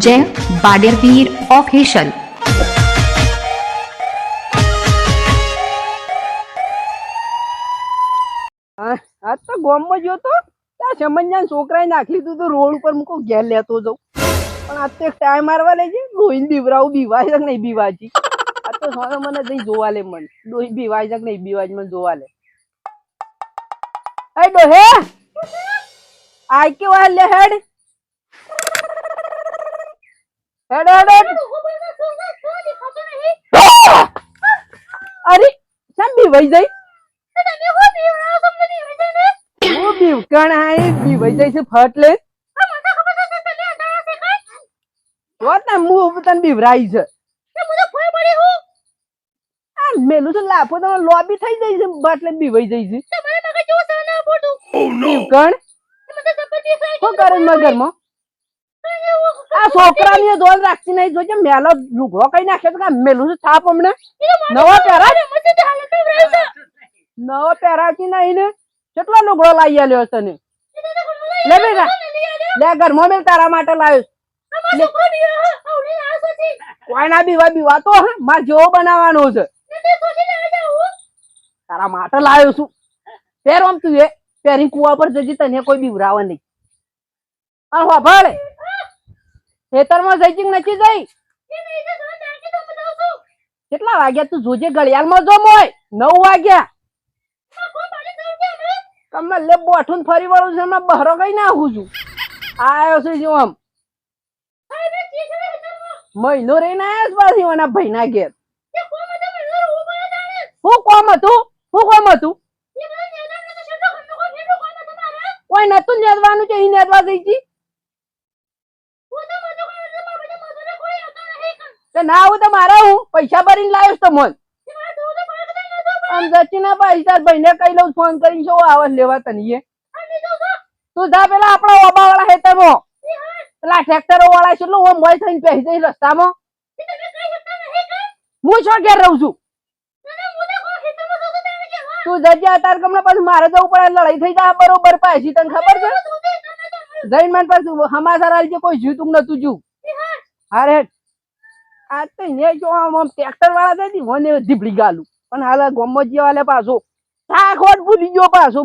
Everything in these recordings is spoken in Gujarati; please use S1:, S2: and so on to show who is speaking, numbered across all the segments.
S1: જય બાડેરવીર ઓફિશિયલ
S2: આજ તો ગોમમાં ગયો તો ત્યાં સમંજાન છોકરાએ નાખી લીધું તો રોડ ઉપર મૂકો ઘેર લેતો જઉં પણ આજ તો ટાઈમ મારવા લે છે ડોહીને બીવરાવું બીવાય છે નહીં બીવાજી આ તો હવે મને જઈ જોવા લે મન ડોહી બીવાય છે નહીં બીવાજ મને જોવા લે એ ડોહે કે વાર લે હેડ? હેડ હેડ અરે કેમ બીવાઈ જાય? હું બીવકણ આય બીવાઈ જઈ છે ફટ લે. વાત ના મુ તને બીવરાઈ છે. આ મેલું છે લાફો તમે લોબી થઈ જઈ છે બાટલે બીવાઈ જઈ છે. બીવકણ શું કરે છે ઘરમાં? આ છોકરાની ધોન રાખતી નહીં, જોજે મેલો લુગડો કઈ નાખ્યો તો મેલું છે, થાપ હમણે? નવો પહેરા નવો પહેરાતી નહીં ને? કેટલો લુગડો લાવી આલ્યો તને? લે બેટા, લે ઘરમાં મેં તારા માટે લાવ્યો કોઈના બીવા બીવા તો માર જેવો બનાવવાનો છે. તારા માટે લાવ્યો છું. પહેર તું એ પહેરી કુવા પર જજે, તને કોઈ બીવરાવે નહીં. અને હોભળ ખેતરમાં જઈ કે નથી જઈ? કેટલા વાગ્યા તું જોજે, ઘડિયાળમાં જો મોય નવ વાગ્યા. કમલ લે બોઠું ફરી વળું છે, એમાં બહરો કઈ નાખું છું? આયો છે જો આમ. મહિનો રહીને આવ્યો પાછી એના ભાઈના ઘેર. શું કોમ હતું? શું કોમ હતું? કોઈ નતું નેદવાનું છે ઈ નેદવા ગઈ હતી તે ના આવું તો મારે હું પૈસા ભરીને લાવ્યો તો મન. આમ જચીના પૈસા ભાઈને કઈ લઉં ફોન કરીને શું આવે લેવા તને તું. જા પેલા આપણા ઓબા વાળા હેતરમાં પેલા ટ્રેક્ટરો વાળા છે એટલું ઓમ મોય થઈને પહેરી જઈ રસ્તામાં. હું છો ઘેર રહું છું? તું જજ્યા અત્યારે ગમને પછી મારે જવું પડે લડાઈ થઈ જાય બરોબર પાછી તને ખબર છે? જઈને મને પાછું હમાસાર આવી કોઈ જીવતું નતું જુ હારે આ તો જો આમ આમ વાળા જતી મને ધીપડી ગાલું. પણ હાલ ગોમત વાલે પાછો. ભૂલી ગયો પાછો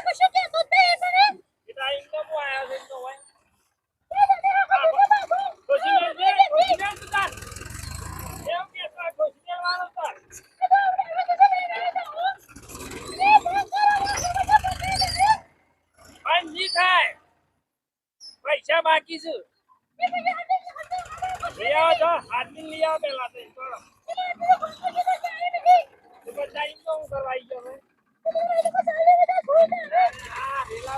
S3: પૈસા બાકી છે લઈ આવો તો હાથની લઈ આવો પેલા તો ચલો બધા હું કરવા આવી ગયો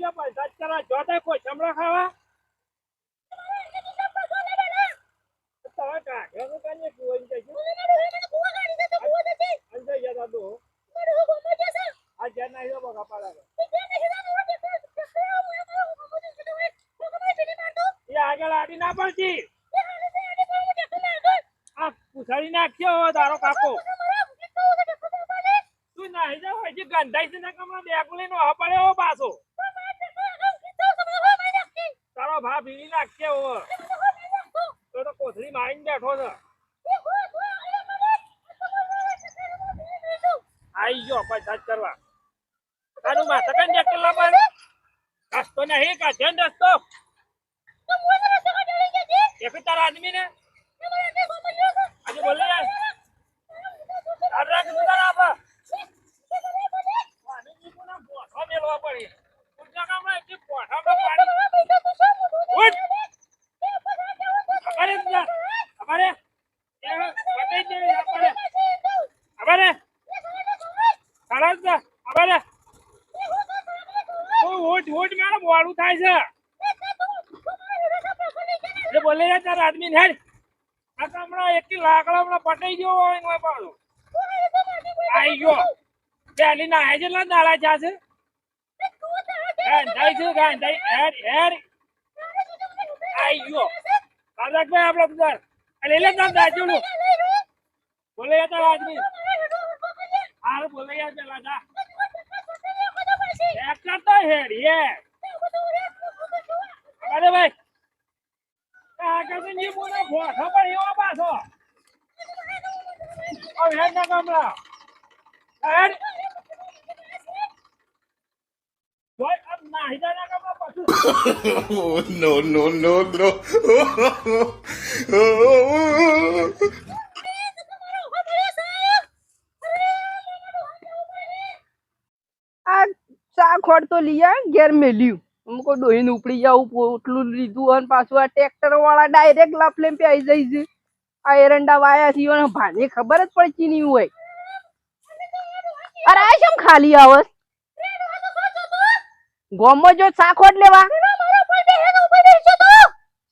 S3: જ કરવા જો તો કોઈ ચમડા ખાવા? તમે કાઢ્યો તો કુવાની કહીશું અંદર ગયા તા તો આ જ્યાં ના આવ્યો બગા પાડા એ આગળ આડી ના પડતી. આ પૂછાડી નાખ્યો તારો કાકો. તું નાહી જાવ, હજી ગંધાઈ છે ને કમળા બેગ લઈને આ પડ્યો પાછો. તારો ભા હવે તો તો કોથળી મારીને બેઠો આઈ ગયો પૈસા તારું માથા કઈ ટ્રેક્ટર લાવવાનું રસ્તો નહીં કાઢે રસ્તો. એક તારા આદમી ને? આજે બોલે તાર તું તારા આપા મેલવા પડી? મોડું થાય છે એ બોલે યાર આદમી હેડ આ હમણાં એકથી લાકડા હમણાં પટાઈ ગયો હોય ને આવી ગયો પહેલી ના હે જેટલા દાડા છે ગાંધાઈ છે ગાંધાઈ હેડ આઈ ગયો કાલકભાઈ આપણે બધા. અરે લે, તાર દાજુનું બોલે યાર તારા આદમી હાલ બોલે યાર પેલા જા એક કરતો હેડ યે અરે ભાઈ તો નહીં બોલે ભોઠો પણ એવો પાછો. હવે હેડ ના ગામડા. હેડ.
S4: Oh, no, no, no, no.
S5: ખોડ તો આવે ઘેર મેલ્યું અમુક ડોહીને ઉપડી જાવ પોટલું લીધું અને પાછું આ ટ્રેક્ટર વાળા ડાયરેક્ટ લાફલે પે આવી જાય છે. આ એરંડા વાયા છે અને ભાને ખબર જ પડતી નહીં હોય. અરે આ કેમ ખાલી આવસ ગોમમાં જો ખોડ લેવા.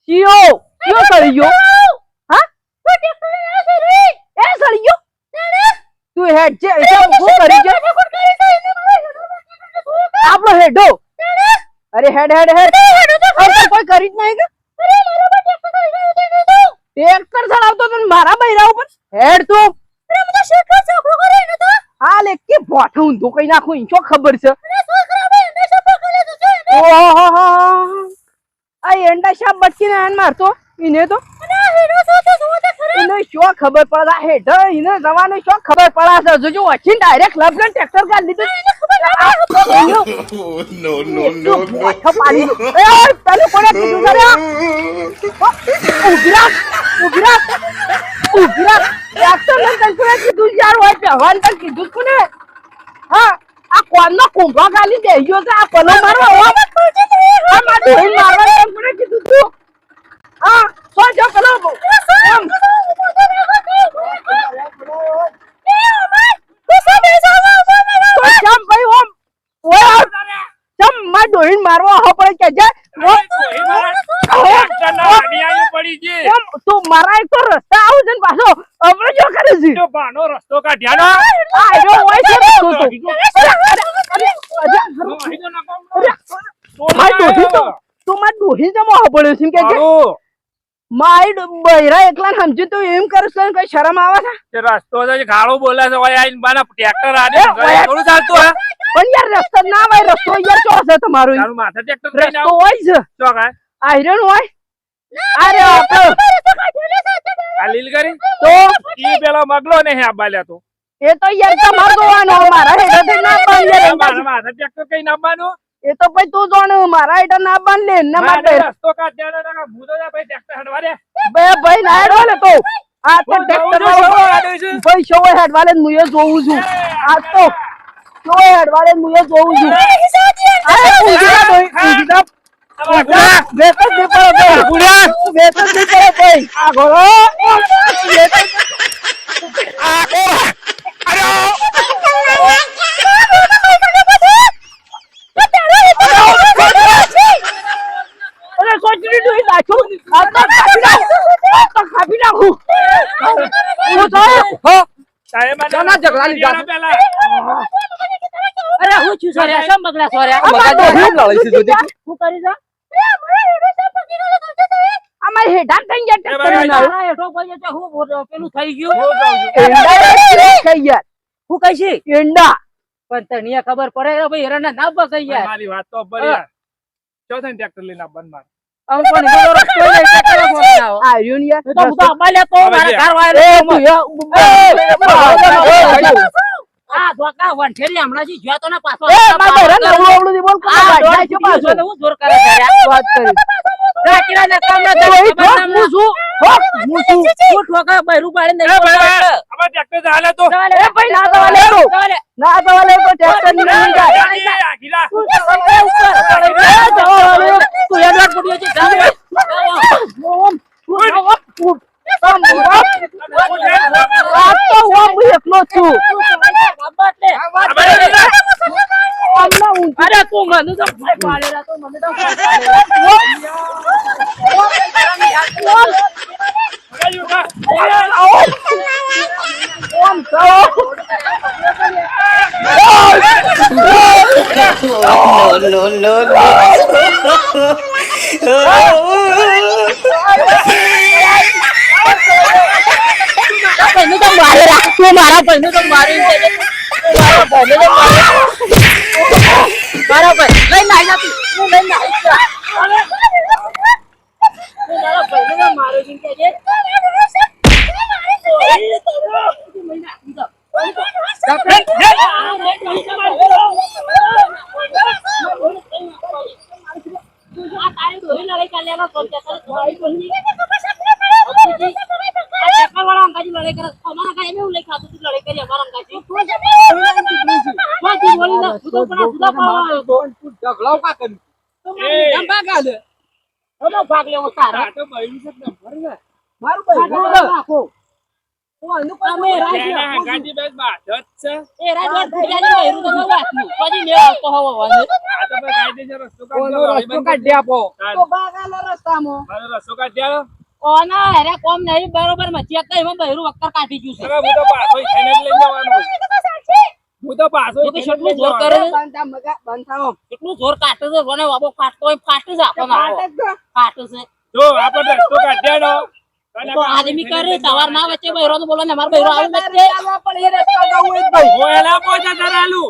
S5: સીઓ સિયો સળી ગયો. હા? એ સળી ગયો. તું હેડ છે એ કરી આપણો હેડો. અરે હેડ હેડ હેડ. કોઈ કરી જ નહીં કે ટ્રેક્ટર ચલાવતો તો મારા બૈરા ઉપર. હેડ તું. હાલ લે કે ભોઠા કઈ નાખું. ઈ ખબર છે ઓહો આ એંડા શાપ બટકીને આન મારતો? ઈને તો? એને શું ખબર પડે? હેઠ એને જવાનું શું ખબર પડે? છે જોજો વચ્ચે ડાયરેક્ટ લબગન ટ્રેક્ટર કાઢ લીધું.
S4: no,
S5: એટલું
S4: no,
S5: ભોઠો પાડી. એ, તને કોણે કીધું છે રે આ?
S4: no.
S5: ઊભી રાખ, ઊભી રાખ, ઊભી રાખ. ટ્રેક્ટરને તને કોણે કીધું? યાર હોય પહેવાનું તને કીધું કોને? હા આ કોણનો કુંભા ગાલી દે ગયો છે આ પલો માર ઢોલ મારવાનું તને કોણે કીધું તું? હા સો જો પેલો આમ. તો ચમ ભાઈ ઓમ ઓય આ ચમ માર ડોહીને મારવા હો પડે કે જે
S3: અરે કોઈ મારા ટ્રેક્ટરના અડિયાળી પડી છે
S5: કેમ તું મારા એક તો રસ્તા આવું છે ને પાછો આપણે જો કરે છે
S3: તો બાનો રસ્તો કાઢ્યાનો
S5: આ જો હોય છે રસ્તો તો. અરે, અરે, અરે, અરે,
S3: તું અહીં તો નકામ
S5: અરે,
S3: તોડી
S5: મારી ડોહી તો. તું મારી ડોહી જમા પડ્યો છે કે
S3: મારી.
S5: બૈરા એકલા સમજી તું એમ તને કઈ શરમ આવે છે?
S3: રસ્તો છે ગાળો બોલે છે ઓય આઈને બાના ટ્રેક્ટર આડે થોડું ચાલતું હે?
S5: પણ યાર રસ્તો ના હોય રસ્તો યાર ચો છે તમારો
S3: તારું માથે ટ્રેક્ટર
S5: રસ્તો હોય છે
S3: ચો કાય
S5: આયરન હોય. અરે આપણો.
S3: આ લીલ કરી?
S5: તો?
S3: ઈ પેલો મગલો ને હે બાલ્યા તો.
S5: એ તો યાર તમાર ગોવાનો મારા હેઠળ ના પણ યાર
S3: મારા માથે ટ્રેક્ટર કઈ નાખવાનું?
S5: એ તો ભાઈ તું જોણ મારા હેઠળ ના બાંધ લે ના માટે.
S3: રસ્તો કાઢ્યાનો ના ભૂતો જા ભાઈ ટ્રેક્ટર હડવા દે.
S5: બે ભાઈ ના હેડો ને તો. આ તો ટ્રેક્ટર વાળો? ભાઈ શો હેડવાલે હું એ જોઉં છું. આ તો શો હેડવાલે હું એ જોઉં છું. અરે પૂછીના ભાઈ પૂછીના.
S3: બુડા
S5: બેસ જ. નહીં પડે ભાઈ.
S3: બુડા
S5: બેસ જ નહીં પડે ભાઈ.
S3: આ ઘોડો
S5: બેસ જ નહીં
S3: આ ઘોડો અરે
S5: અરે સોચની ડોઈ નાખું. આ તો કાપી નાખું. આ તો કાપી નાખું. હું તો હો. શાના ઝઘડા લીધા
S3: પેલા.
S2: અરે હું છું સોર્યા શેમ બગલા સોર્યા.
S5: અમાર ડોહી લડાઈ છે જોજે.
S2: હું કરી જા
S5: અમાર હેઠાં થઈ ગયા ટ્રેક્ટર ના.
S2: હેઠો પડી જાય હું બોલ- પેલું થઈ ગયું.
S5: થઈ ગયા.
S2: હું કઈ છે?
S5: એંડા.
S2: પણ તને ખબર પડે ભાઈ હેરાના ના બસાઈ યાર
S3: મારી વાત તો ભરી ચોથા ટ્રેક્ટર લઈને મારે.
S2: આમ કોણ હિલો રસ્તો નહીં ટ્રેક્ટર ફોન આવો
S5: આ રહ્યું ને યાર.
S2: એ તો હું તો અમારે લેતો મારા ઘર વાળા
S5: એ તું
S2: આ ધોકા વંઠેરી હમણાં થી જ્યો તો ને પાછો
S5: એ માર બહેરા નવરું બોલ છે
S2: ફૂટ
S5: પાછો?
S2: હું જોર કરે
S5: વાત કરી.
S2: રાખીને ને કામ ના
S5: તો
S2: થાય.
S5: એ
S2: ખબર
S5: ઠોક
S2: ના
S5: હું છું. હું
S2: ઠોકા બૈરું નહીં
S3: ભાઈ
S2: બોલતો.
S3: આમાં ટ્રેક્ટર ચાલે તો
S5: એ ભાઈ ના દવા લેતો.
S2: ચાલે.
S5: ના દવા લેતો ટ્રેક્ટરની લઈને જાય.
S3: ગીલા.
S2: તું ઉપર. તું એનો પડ્યો છે. ચાલે.
S5: ઓમ. ઓમ. તો એકલો છું.
S2: અરે તું મને તો પાડેલા, તો મને તો
S4: no, no, no, no.
S2: આ ભાઈને તો મારેલા. તું મારા ભાઈને તો મારી દે છે. તું મારા ભાઈને તો મારેલા. મારા ભાઈ લઈને આવી જા તું. તું લઈને આવી જા. તું મારા ભાઈને તો મારી દે છે. તું લઈને આવી જા. આ તારી દોરી લડાઈ ચાલે એનો સોચ છે. તારી દોરી બોલની. આ ચક્કરવાળા અંગાજી લડાઈ કરે. અમારા કાંઈ એવું લઈ ખાતું તું લડાઈ કરી અમારા અંગાજી. માં બોલી ના. તું પણ આ જુદા પાડવા આવ્યો તો. તો મને
S3: એ.
S2: કેમ ભાગ ભાગ લેવો તારો.
S3: તો બૈરું છે ને, ભરી
S5: મારું ભાઈ
S2: રાખો. અમે
S3: એના
S2: રાજી
S3: ગાડી બેસ બાદ છે.
S2: એ રાજી ભૂજાજી બહેરું તો નવું પછી મેં આવતો હોવો વાંધો.
S3: આ તો કાયદેસર રસ્તો કાઢી
S5: આપો. તો રસ્તામાં.
S3: રસ્તો.
S2: કોના હેરે કોમ નહીં બરોબર મચિયા તો એમાં બહેરું વક્કર કાઢી ગયું છે.
S3: હવે હું તો પાછો થઈને જ જવાનો. હું તો પાછો
S2: જો કે
S3: થઈને જ
S2: કેટલું જોર કરે
S5: બંધ મગા, બંધ
S2: કેટલું જોર કાઢે છે બાબો હોય જ. ફાટે છે.
S3: જો આપણે રસ્તો કાઢી
S2: તો આદમી કરે સવાર ના વચ્ચે બહેરો બોલો ને અમારો બહેરો આવું વચ્ચે.
S5: એ રસ્તા જવું ભાઈ.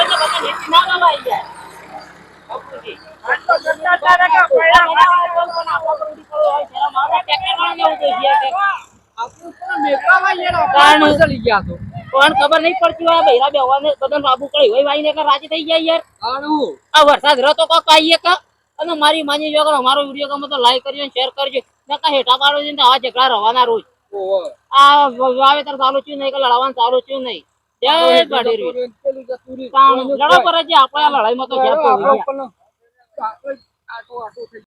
S2: ખબર નહીં પડતી હોય બૈરા બેવાને બધાને બાબુ કળી હોય વાઈને કે રાજી થઈ યાર? આ વરસાદ રહતો કોક આઈએ કા? અને મારી માની જો અમારો વીડિયો ગમે તો લાઈક કરજો શેર કરજો. નકા હેઠા પાડો છે ને આવા ઝઘડા રવાના રોજ. આ વાવેતર ચાલુ થયું નહીં કે લડાવવાનું ચાલુ થયું નહીં. જય ગાડી લડો પર જ આપણે આ લડાઈમાં તો